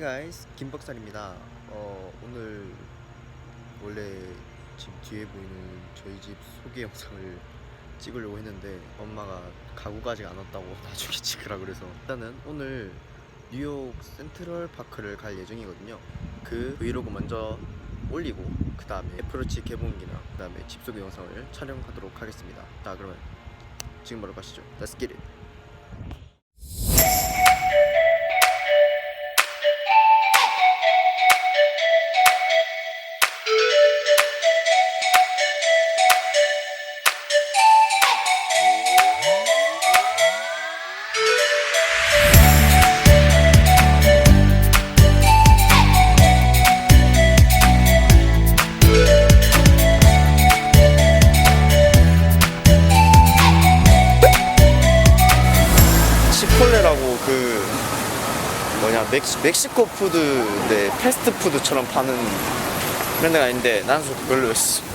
가이스 김박살입니다. 어 오늘 원래 지금 뒤에 보이는 저희 집 소개 영상을 찍으려고 했는데 엄마가 가구가 아직 안 왔다고 나중에 찍으라 그래서 일단은 오늘 뉴욕 센트럴 파크를 갈 예정이거든요. 그 브이로그 먼저 올리고 그 다음에 애플워치 개봉기나 그 다음에 집 소개 영상을 촬영하도록 하겠습니다. 자 그러면 지금 바로 가시죠. Let's get it. 그 뭐냐 멕시, 멕시코 푸드 네 패스트 푸드처럼 파는 그런 데가 있는데 좀 별로였어